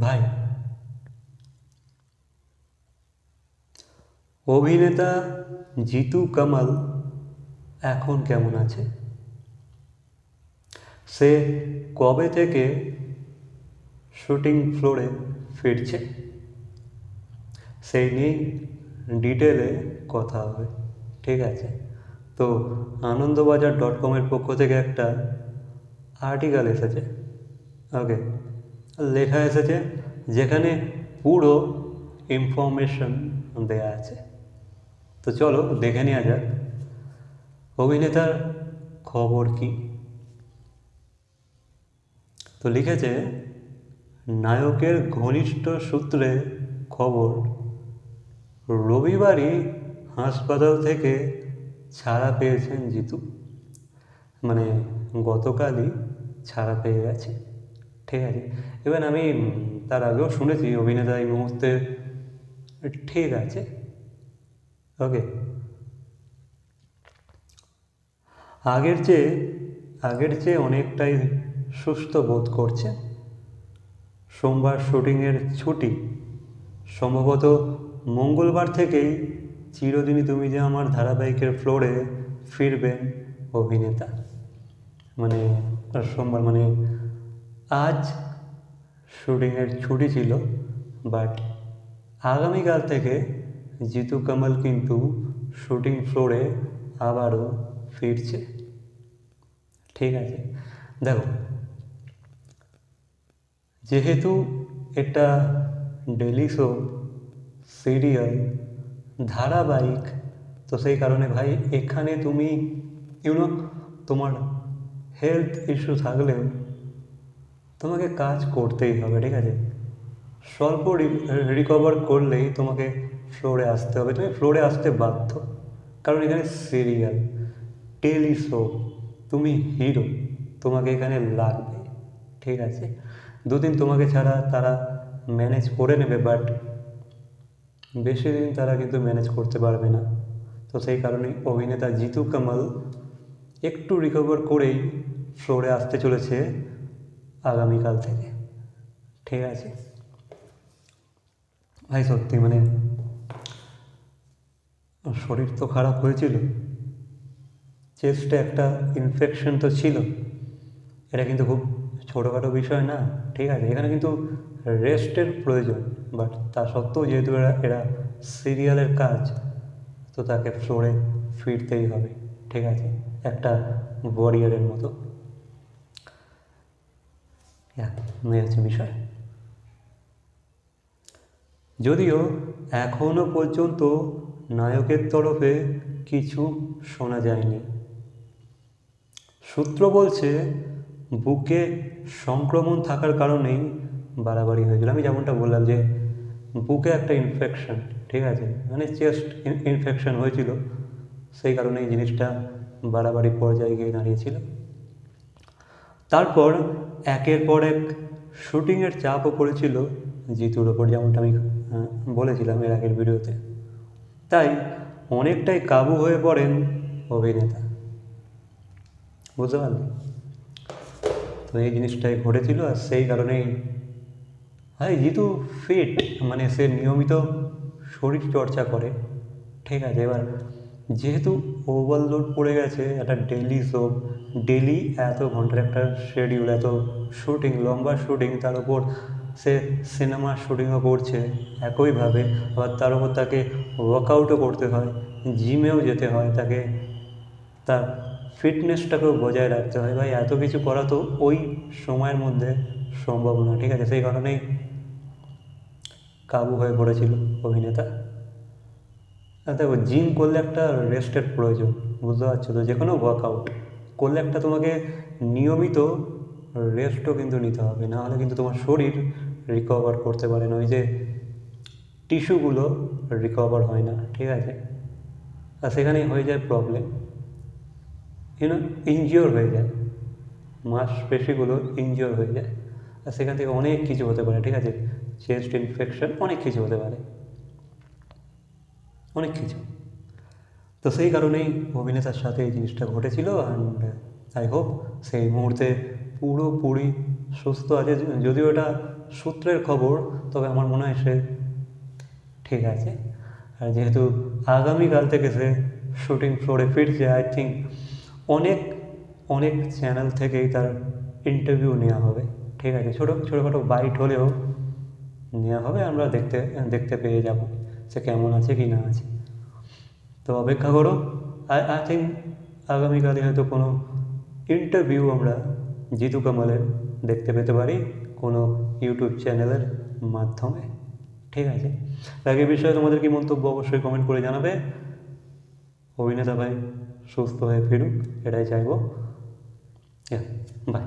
ভাই। অভিনেতা জিতু কামাল এখন কেমন আছে? সে কবে থেকে শুটিং ফ্লোরে ফিরছে? সেই নিয়ে ডিটেলে কথা হবে, ঠিক আছে? তো আনন্দবাজার ডট কমের পক্ষ থেকে একটা আর্টিকেল এসেছে। ওকে লেখা এসেছে যেখানে পুরো ইনফরমেশন দেয়া আছে। তো চলো দেখে নেওয়া যাক। অভিনেতার খবর কি? তো লিখেছে, নায়কের ঘনিষ্ঠ সূত্রে খবর, রবিবারই হাসপাতাল থেকে ছাড়া পেয়েছেন জিতু। মানে গতকালই ছাড়া পেয়ে গেছে। ঠিক আছে। এবার আমি তার আগেও শুনেছি অভিনেতা এই মুহূর্তে। ঠিক আছে। ওকে আগের চেয়ে আগের চেয়ে অনেকটাই সুস্থ বোধ করছে। সোমবার শুটিংয়ের ছুটি। সম্ভবত মঙ্গলবার থেকেই চিরদিনই তুমি যে আমার ধারাবাহিকের ফ্লোরে ফিরবেন অভিনেতা। মানে সোমবার মানে আজ শুটিংয়ের ছুটি ছিল বাট আগামীকাল থেকে জিতু কামাল কিন্তু শুটিং ফ্লোরে আবারও ফিরছে। ঠিক আছে, দেখো, যেহেতু এটা ডেলি শো, সিরিয়াল, ধারাবাহিক, তো সেই কারণে ভাই এখানে তুমি ইউনো তোমার হেলথ ইস্যু থাকলেও তোমাকে কাজ করতেই হবে, ঠিক আছে? স্বল্প রিকভার করলেই তোমাকে ফ্লোরে আসতে হবে। তুমি ফ্লোরে আসতে বাধ্য। কারণ এখানে সিরিয়াল টেলি শো তুমি হিরো তোমাকে এখানে লাগবে, ঠিক আছে? দুদিন তোমাকে ছাড়া তারা ম্যানেজ করে নেবে বাট বেশি দিন তারা কিন্তু ম্যানেজ করতে পারবে না। তো সেই কারণেই অভিনেতা জিতু কামাল একটু রিকভার করেই ফ্লোরে আসতে চলেছে। আগামীকাল থেকে। ঠিক আছে? ভাই, সত্যি মানে শরীর তো খারাপ হয়েছিল। চেস্টে একটা ইনফেকশন তো ছিল। এটা কিন্তু খুব ছোটোখাটো বিষয় না। ঠিক আছে? এখানে কিন্তু রেস্টের প্রয়োজন। বাট তা সত্ত্বেও যেহেতু এরা এরা সিরিয়ালের কাজ, তো তাকে ফ্লোরে ফিরতেই হবে। ঠিক আছে? একটা ওয়ারিয়ারের মতো। এই হচ্ছে বিষয়। যদিও এখনও পর্যন্ত নায়কের তরফে কিছু শোনা যায়নি। সূত্র বলছে, বুকে সংক্রমণ থাকার কারণেই বাড়াবাড়ি হয়েছিল। আমি যেমনটা বললাম যে, বুকে একটা ইনফেকশন ঠিক আছে? মানে চেস্ট ইনফেকশন হয়েছিল। সেই কারণে এই জিনিসটা বাড়াবাড়ি পর্যায়ে গিয়ে দাঁড়িয়েছিল। তারপর একের পর এক শুটিংয়ের চাপও পড়েছিল জিতুর ওপর, যেমনটা আমি বলেছিলাম এর আগের ভিডিওতে। তাই অনেকটাই কাবু হয়ে পড়েন অভিনেতা। বুঝতে পারলে? তো এই জিনিসটাই ঘটেছিল আর সেই কারণেই। হ্যাঁ জিতু ফিট মানে সে নিয়মিত শরীর চর্চা করে। ঠিক আছে, এবার যেহেতু ওভারলোড পড়ে গেছে, একটা ডেলি শো ডেলি এত ঘণ্টার একটা শিডিউল এত শুটিং লম্বা শুটিং তার উপর সে সিনেমা শুটিংও করছে একইভাবে, আবার তার উপর তাকে ওয়ার্কআউটও করতে হয় জিমেও যেতে হয়, তাকে তার ফিটনেসটাকেও বজায় রাখতে হয়। ভাই, এত কিছু করা তো ওই সময়ের মধ্যে সম্ভব না, ঠিক আছে? সেই কারণেই কাবু হয়ে পড়েছিল অভিনেতা। দেখো জিম করলে একটা রেস্টের প্রয়োজন, বুঝতে পারছ তো? যে কোনো ওয়ার্কআউট করলে একটা তোমাকে নিয়মিত রেস্টও কিন্তু নিতে হবে, না হলে কিন্তু তোমার শরীর রিকভার করতে পারে না, ওই যে টিস্যুগুলো রিকভার হয় না, ঠিক আছে? আর সেখানেই হয়ে যায় প্রবলেম ইউনো ইনজিওর হয়ে যায়, মাসপেশিগুলো ইনজিওর হয়ে যায়, আর সেখান থেকে অনেক কিছু হতে পারে, ঠিক আছে? চেস্ট ইনফেকশন অনেক কিছু হতে পারে। অনেক কিছু। তো সেই কারণেই অভিনেতার সাথে এই জিনিসটা ঘটেছিল অ্যান্ড আই হোপ সেই মুহূর্তে পুরোপুরি সুস্থ আছে। যদিও এটা সূত্রের খবর, তবে আমার মনে হয় সে ঠিক আছে। আর যেহেতু আগামীকাল থেকে সে শুটিং ফ্লোরে ফিরছে আই থিঙ্ক অনেক অনেক চ্যানেল থেকেই তার ইন্টারভিউ নেওয়া হবে। ঠিক আছে, ছোটো, ছোটোখাটো বাইট হলেও নেওয়া হবে, আমরা দেখতে দেখতে পেয়ে যাব। সে কেমন আছে কি না আছে। তো অপেক্ষা করো, আই আই থিঙ্ক আগামীকালে হয়তো কোনো ইন্টারভিউ আমরা জিতু কামালের দেখতে পেতে পারি কোনো ইউটিউব চ্যানেলের মাধ্যমে। ঠিক আছে? বাকি বিষয়ে তোমাদের কি মন্তব্য অবশ্যই কমেন্ট করে জানাবে। অভিনেতা ভাই সুস্থ হয়ে ফিরুক, এটাই চাইব। বাই